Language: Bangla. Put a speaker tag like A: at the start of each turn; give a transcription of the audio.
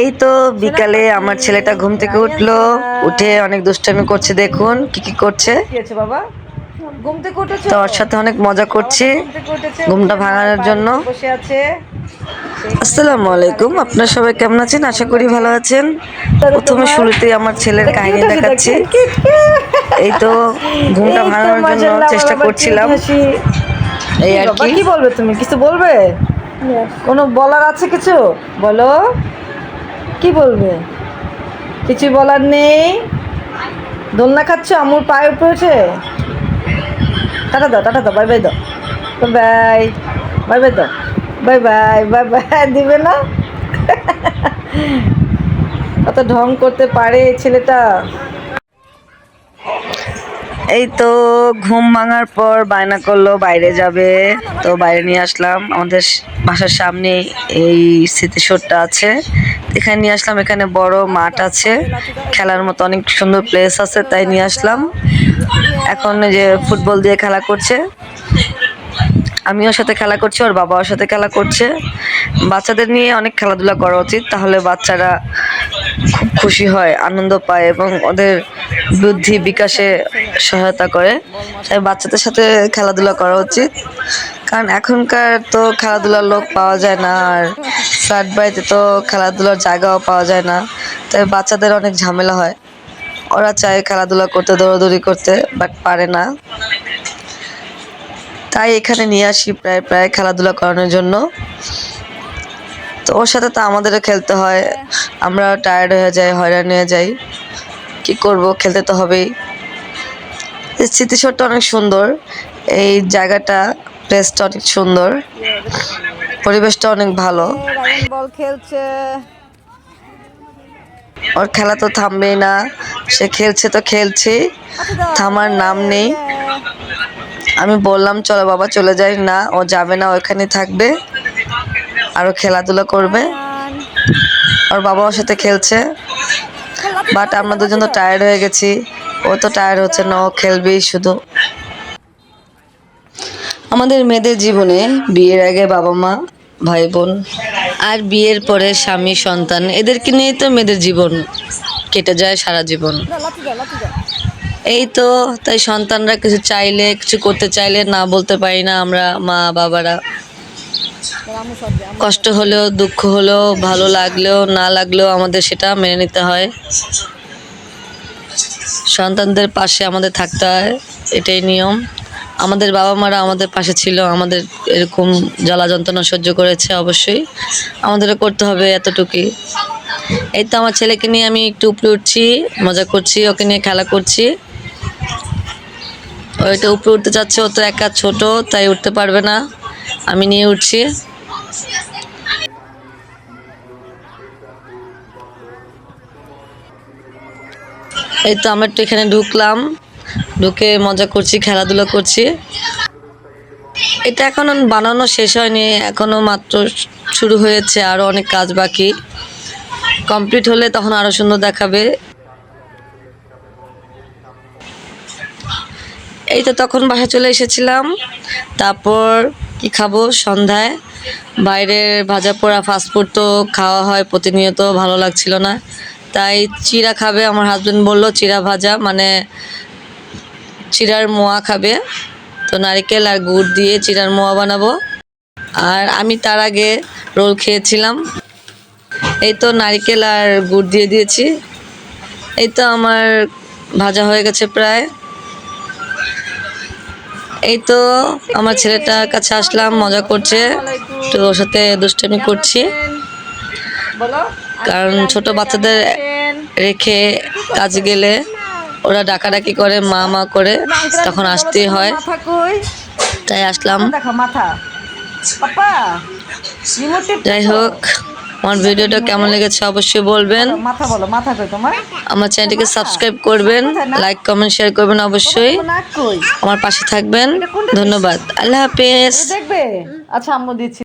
A: এই তো বিকালে আমার ছেলেটা ঘুম থেকে উঠল উঠে অনেক দুষ্টামি করছে দেখুন কি কি করছে।
B: বাবা ঘুম থেকে উঠেছো
A: তো ওর সাথে অনেক মজা করছি ঘুমটা ভাঙানোর জন্য।
B: বসে আছে।
A: আসসালামু আলাইকুম আপনারা সবাই কেমন আছেন? আশা করি ভালো আছেন। প্রথমে শুরুতেই আমার ছেলের কাহিনী দেখাচ্ছি। এই তো ঘুমটা ভাঙানোর জন্য চেষ্টা করছিলাম। এই আর কি?
B: বলবে তুমি? কিছু বলবে? কোনো বলার আছে কিছু? বলো। কি বলবে? কিছু বলার নেই। দোলনা খাচ্ছ? আমুর পায়ে উঠেছে টাটা দাও টাটা দাও বাই বাই দাও। বাই বাই বাই দাও। বাই বাই বাই বাই দিবে না? কত ঢং করতে পারে ছেলেটা।
A: এই তো ঘুম ভাঙার পর বায়না করল, বাইরে যাবে। তো বাইরে নিয়ে আসলাম। আমাদের বাসার সামনে এই স্মৃতিসৌধটা আছে। এখানে নিয়ে আসলাম। এখানে বড় মাঠ আছে। খেলার মতো অনেক সুন্দর প্লেস আছে, তাই নিয়ে আসলাম। এখন যে ফুটবল দিয়ে খেলা করছে। আমিও সাথে খেলা করছি, ওর বাবা ওর সাথে খেলা করছে। বাচ্চাদের নিয়ে অনেক খেলাধুলা করা উচিত, তাহলে বাচ্চারা খুব খুশি হয়, আনন্দ পায় এবং ওদের বুদ্ধি বিকাশে সহায়তা করে। তাই বাচ্চাদের সাথে খেলাধুলা করা উচিত। কারণ এখনকার তো খেলাধুলার লোক পাওয়া যায় না, আর ফ্ল্যাট বাড়িতে তো খেলাধুলার জায়গাও পাওয়া যায় না। তাই বাচ্চাদের অনেক ঝামেলা হয়। ওরা চায় খেলাধুলা করতে, দৌড়াদৌড়ি করতে বাট পারে না। তাই এখানে নিয়ে আসি প্রায় প্রায় খেলাধুলা করানোর জন্য। তো ওর সাথে তো আমাদেরও খেলতে হয়। আমরা টায়ার্ড হয়ে যাই, হয়রান হয়ে যাই। কি করব? খেলতে তো হবেই। স্মৃতিসৌধটা অনেক সুন্দর। এই জায়গাটা প্লেসটা অনেক সুন্দর। পরিবেশটা অনেক ভালো।
B: বল খেলছে।
A: ওর খেলা তো থামবেই না। সে খেলছে তো খেলছেই থামার নাম নেই। আমি বললাম চলো বাবা চলে যাই। না ও যাবে না ওখানে থাকবে। আরও খেলাধুলা করবে। ওর বাবা ওর সাথে খেলছে। বাট আমরা দুজন তো টায়ার্ড হয়ে গেছি। ও তো টায়ার্ড হচ্ছে, না, ও খেলবেই শুধু। আমাদের মেয়েদের জীবনে বিয়ের আগে বাবা মা, ভাই বোন আর বিয়ের পরে স্বামী, সন্তান, এদেরকে নিয়েই তো মেয়েদের জীবন কেটে যায় সারা জীবন। এই তো, তাই সন্তানরা কিছু চাইলে, কিছু করতে চাইলে না বলতে পারি না আমরা মা, বাবারা। কষ্ট হলেও, দুঃখ হলেও, ভালো লাগলেও, না লাগলেও আমাদের সেটা মেনে নিতে হয়। সন্তানদের পাশে আমাদের থাকতে হয়, এটাই নিয়ম। আমাদের বাবা মারা আমাদের পাশে ছিল, আমাদের এরকম জ্বালা যন্ত্রণা সহ্য করেছে অবশ্যই। আমাদেরও করতে হবে এতটুকুই। এই তো আমার ছেলেকে নিয়ে আমি একটু উপরে উঠছি, মজা করছি, ওকে নিয়ে খেলা করছি। ওইটা উপরে উঠতে যাচ্ছে ও তো একা ছোট, তাই উঠতে পারবে না। আমি নিয়ে উঠছি। এই তো আমরা একটু এখানে ঢুকলাম। ঢুকে মজা করছি, খেলাধুলা করছি। এটা এখনও বানানো শেষ হয়নি, এখনও মাত্র শুরু হয়েছে, আরও অনেক কাজ বাকি। কমপ্লিট হলে তখন আরও সুন্দর দেখাবে। এই তো তখন বাসায় চলে এসেছিলাম। তারপর কি খাব? সন্ধ্যায়। বাইরের ভাজা পোড়া ফাস্টফুড তো খাওয়া হয়, প্রতিনিয়ত ভালো লাগছিল না। তাই চিড়া খাবে। আমার হাজব্যান্ড বলল চিড়া ভাজা। মানে চিড়ার মোয়া খাবে। তো নারকেল আর গুড় দিয়ে চিড়ার মোয়া বানাবো। আর আমি তার আগে রোল খেয়েছিলাম। এই তো নারকেল আর গুড় দিয়ে দিয়েছি। এই তো আমার ভাজা হয়ে গেছে প্রায়। এই তো আমার ছেলেটার কাছে আসলাম মজা করছে। তো ওর সাথে দুষ্টামি করছি। কারণ ছোট বাচ্চাদের রেখে কাজে গেলে ওরা ডাকাডাকি করে, মা মা করে তখন আসতেই হয়। তাই আসলাম। যাই হোক, আমার ভিডিওটা কেমন লেগেছে অবশ্যই বলবেন।
B: মাথা মাথা
A: আমার চ্যানেলটিকে সাবস্ক্রাইব করবেন, লাইক, কমেন্ট, শেয়ার করবেন অবশ্যই। আমার পাশে থাকবেন। ধন্যবাদ। আল্লাহ হাফেজ।
B: দেখবে? আচ্ছা আম্মু দিচ্ছি।